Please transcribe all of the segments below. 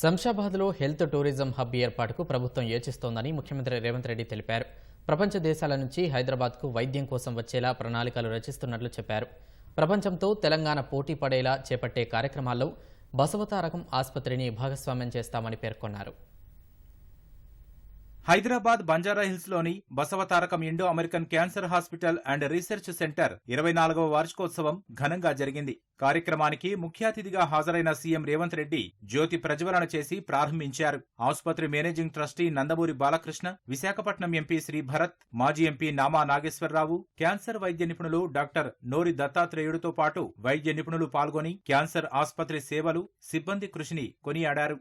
శంషాబాద్లో health tourism hub ఏర్పాటుకు ప్రభుత్వం యోచిస్తోందని ముఖ్యమంత్రి రేవంత్ రెడ్డి తెలిపారు. ప్రపంచ దేశాల నుంచి హైదరాబాద్కు వైద్యం కోసం వచ్చేలా ప్రణాళికలు రచిస్తున్నట్లు చెప్పారు. ప్రపంచంతో తెలంగాణ పోటీ పడేలా చేపట్టే కార్యక్రమాల్లో బసవతారకం ఆసుపత్రిని భాగస్వామ్యం చేస్తామని పేర్కొన్నారు. Hyderabad బంజారాహిల్స్లోని Basavatarakam Indo American cancer hospital and research centre ఇరవై నాలుగవ వార్షికోత్సవం ఘనంగా జరిగింది. కార్యక్రమానికి ముఖ్య అతిథిగా హాజరైన సీఎం రేవంత్ రెడ్డి జ్యోతి ప్రజ్వలన చేసి ప్రారంభించారు. ఆసుపత్రి managing trustee Nandamuri Balakrishna Visakhapatnam MP Shri Bharat మాజీ ఎంపీ నామా నాగేశ్వరరావు క్యాన్సర్ వైద్య నిపుణులు డాక్టర్ నోరి దత్తాత్రేయుడితో పాటు వైద్య నిపుణులు పాల్గొని క్యాన్సర్ ఆసుపత్రి సేవలు సిబ్బంది కృషిని కొనియాడారు.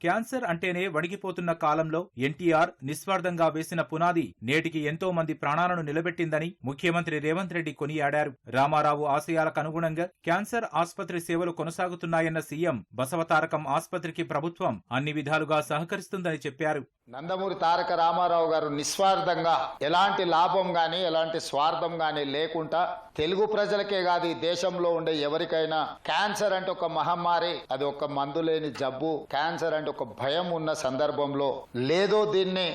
క్యాన్సర్ అంటేనే వణిగిపోతున్న కాలంలో ఎన్టీఆర్ నిస్వార్థంగా వేసిన పునాది నేటికి ఎంతో మంది ప్రాణాలను నిలబెట్టిందని ముఖ్యమంత్రి రేవంత్ రెడ్డి కొనియాడారు. రామారావు ఆశయాలకు అనుగుణంగా క్యాన్సర్ ఆసుపత్రి సేవలు కొనసాగుతున్నాయన్న సీఎం బసవతారకం ఆసుపత్రికి ప్రభుత్వం అన్ని విధాలుగా సహకరిస్తుందని చెప్పారు. నందమూరి తారక రామారావు గారు నిస్వార్థంగా ఎలాంటి లాభం గాని ఎలాంటి స్వార్థం గాని లేకుండా తెలుగు ప్రజలకే కాదు ఈ దేశంలో ఉండే ఎవరికైనా క్యాన్సర్ అంటే ఒక మహమ్మారి అది ఒక మందు లేని జబ్బు. క్యాన్సర్ అంటే ఒక భయం ఉన్న సందర్భంలో లేదో దీన్ని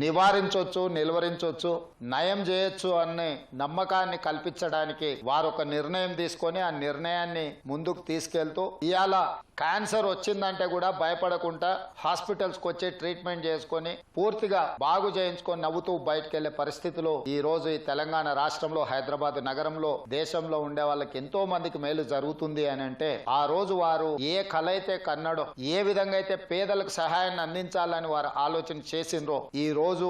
నివారించవచ్చు నిలువరించవచ్చు నయం చేయొచ్చు అనే నమ్మకాన్ని కల్పించడానికి వారు ఒక నిర్ణయం తీసుకొని ఆ నిర్ణయాన్ని ముందుకు తీసుకెళ్తూ ఇవాళ క్యాన్సర్ వచ్చిందంటే కూడా భయపడకుండా హాస్పిటల్స్కి వచ్చి ట్రీట్మెంట్ చేసుకొని పూర్తిగా బాగు చేయించుకొని నవ్వుతూ బయటకు వెళ్ళే పరిస్థితిలో ఈ రోజు ఈ తెలంగాణ రాష్ట్రంలో హైదరాబాద్ నగరంలో దేశంలో ఉండే వాళ్ళకి ఎంతో మందికి మేలు జరుగుతుంది అని అంటే ఆ రోజు వారు ఏ కళ అయితే కన్నడో ఏ విధంగా అయితే పేదలకు సహాయాన్ని అందించాలని వారు ఆలోచన చేసిండ్రో ఈ రోజు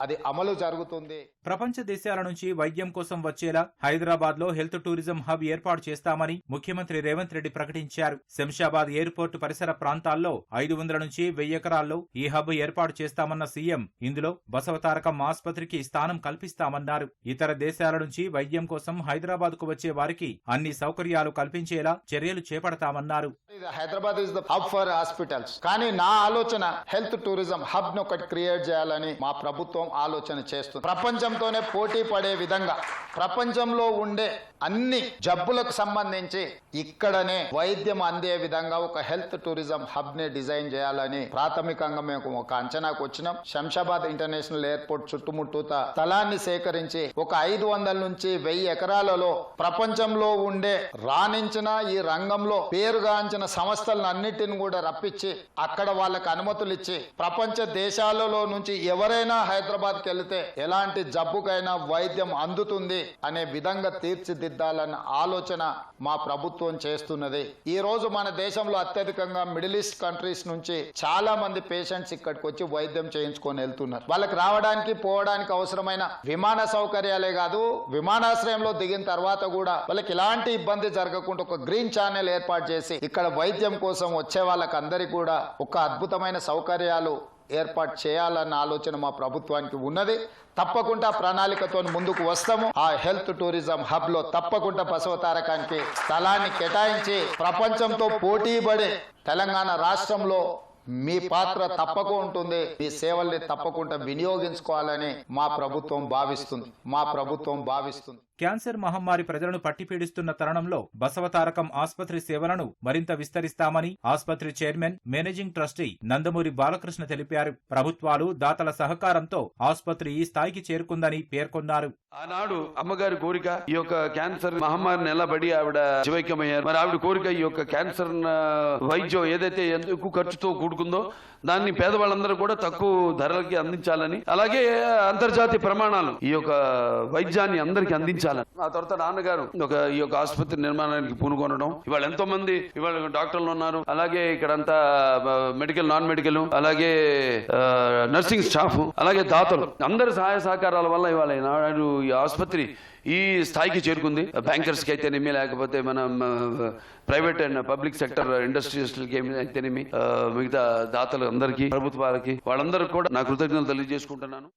అది అమలు జరుగుతుంది. ప్రపంచ దేశాల నుంచి వైద్యం కోసం వచ్చేలా హైదరాబాద్లో హెల్త్ టూరిజం హబ్ ఏర్పాటు చేస్తామని ముఖ్యమంత్రి రేవంత్ రెడ్డి ప్రకటించారు. శంషాబాద్ ఎయిర్పోర్టు పరిసర ప్రాంతాల్లో ఐదు వందల నుంచి వెయ్యి ఎకరాల్లో ఈ హబ్ ఏర్పాటు చేస్తామన్న సీఎం ఇందులో బసవతారకం ఆసుపత్రికి స్థానం కల్పిస్తామన్నారు. ఇతర దేశాల నుంచి వైద్యం కోసం హైదరాబాద్కు వచ్చే వారికి అన్ని సౌకర్యాలు కల్పించేలా చర్యలు చేపడతామన్నారు. Hyderabad is the hub for hospitals. కానీ నా ఆలోచన హెల్త్ టూరిజం హబ్ను ఒకటి క్రియేట్ చేయాలని మా ప్రభుత్వం ఆలోచన చేస్తుంది. ప్రపంచంతోనే పోటీ పడే విధంగా ప్రపంచంలో ఉండే అన్ని జబ్బులకు సంబంధించి ఇక్కడనే వైద్యం అందే విధంగా ఒక హెల్త్ టూరిజం హబ్ని డిజైన్ చేయాలని ప్రాథమికంగా మేము ఒక అంచనాకు వచ్చినాం. శంషాబాద్ ఇంటర్నేషనల్ ఎయిర్పోర్ట్ చుట్టుముట్టూత స్థలాన్ని సేకరించి ఒక ఐదు వందల నుంచి వెయ్యి ఎకరాలలో ప్రపంచంలో ఉండే రాణించిన ఈ రంగంలో పేరుగాంచిన సంస్థలను అన్నిటిని కూడా రప్పించి అక్కడ వాళ్ళకి అనుమతులు ఇచ్చి ప్రపంచ దేశాలలో నుంచి ఎవరైనా హైదరాబాద్ కి వెళితే ఎలాంటి జబ్బుకైనా వైద్యం అందుతుంది అనే విధంగా తీర్చిదిద్దాలన్న ఆలోచన మా ప్రభుత్వం చేస్తున్నది. ఈ రోజు మన దేశంలో అత్యధికంగా మిడిల్ ఈస్ట్ కంట్రీస్ నుంచి చాలా మంది పేషెంట్స్ ఇక్కడికి వచ్చి వైద్యం చేయించుకొని వెళ్తున్నారు. వాళ్ళకి రావడానికి పోవడానికి అవసరమైన విమాన సౌకర్యాలే కాదు విమానాశ్రయంలో దిగిన తర్వాత కూడా వాళ్ళకి ఎలాంటి ఇబ్బంది జరగకుండా ఒక గ్రీన్ ఛానల్ ఏర్పాటు చేసి ఇక్కడ వైద్యం కోసం వచ్చే వాళ్ళకి అందరికీ కూడా ఒక అద్భుతమైన సౌకర్యాలు ఏర్పాటు చేయాలన్న ఆలోచన మా ప్రభుత్వానికి ఉన్నది. తప్పకుండా ప్రణాళికతో ముందుకు వస్తాము. ఆ హెల్త్ టూరిజం హబ్లో తప్పకుండా బసవతారకానికి స్థలాన్ని కేటాయించి ప్రపంచంతో పోటీ పడే తెలంగాణ రాష్ట్రంలో మీ పాత్ర తప్పక ఉంటుంది. మీ సేవల్ని తప్పకుండా వినియోగించుకోవాలని మా ప్రభుత్వం భావిస్తుంది. మా ప్రభుత్వం భావిస్తుంది. క్యాన్సర్ మహమ్మారి ప్రజలను పట్టిపీడిస్తున్న తరుణంలో బసవతారకం ఆసుపత్రి సేవలను మరింత విస్తరిస్తామని ఆసుపత్రి chairman managing trustee Nandamuri Balakrishna తెలిపారు. ప్రభుత్వాలు దాతల సహకారంతో ఆసుపత్రి ఈ స్థాయికి చేరుకుందని పేర్కొన్నారు. ఆనాడు అమ్మగారి కోరిక ఈ యొక్క క్యాన్సర్ మహమ్మారి నిలబడి ఆవిడ శివైక్యమయ్యారు మరి ఆవిడ కోరిక ఈ యొక్క క్యాన్సర్ వైద్యం ఏదైతే ఎందుకు ఖర్చుతో కూడుకుందో దాన్ని పేదవాళ్ళందరూ కూడా తక్కువ ధరలకి అందించాలని అలాగే అంతర్జాతీయ ప్రమాణాలు ఈ యొక్క వైద్యాన్ని అందరికీ అందించాలని ఆ తర్వాత నాన్నగారు ఒక ఈ యొక్క ఆసుపత్రి నిర్మాణానికి పూనుకొనడం ఇవాళ ఎంతో మంది ఇవాళ డాక్టర్లు ఉన్నారు. అలాగే ఇక్కడంతా మెడికల్ నాన్ మెడికల్ అలాగే నర్సింగ్ స్టాఫ్ అలాగే దాతలు. అందరి సహాయ సహకారాల వల్ల ఇవాళ నాడు ఈ ఆసుపత్రి ఈ స్థాయికి చేరుకుంది. బ్యాంకర్స్కి అయితేనేమి లేకపోతే మన ప్రైవేట్ అండ్ పబ్లిక్ సెక్టర్ ఇండస్ట్రియలిస్టులకి అయితేనేమి మిగతా దాతలు అందరికీ ప్రభుత్వాలకి వాళ్ళందరికీ కూడా నా కృతజ్ఞతలు తెలియజేసుకుంటున్నాను.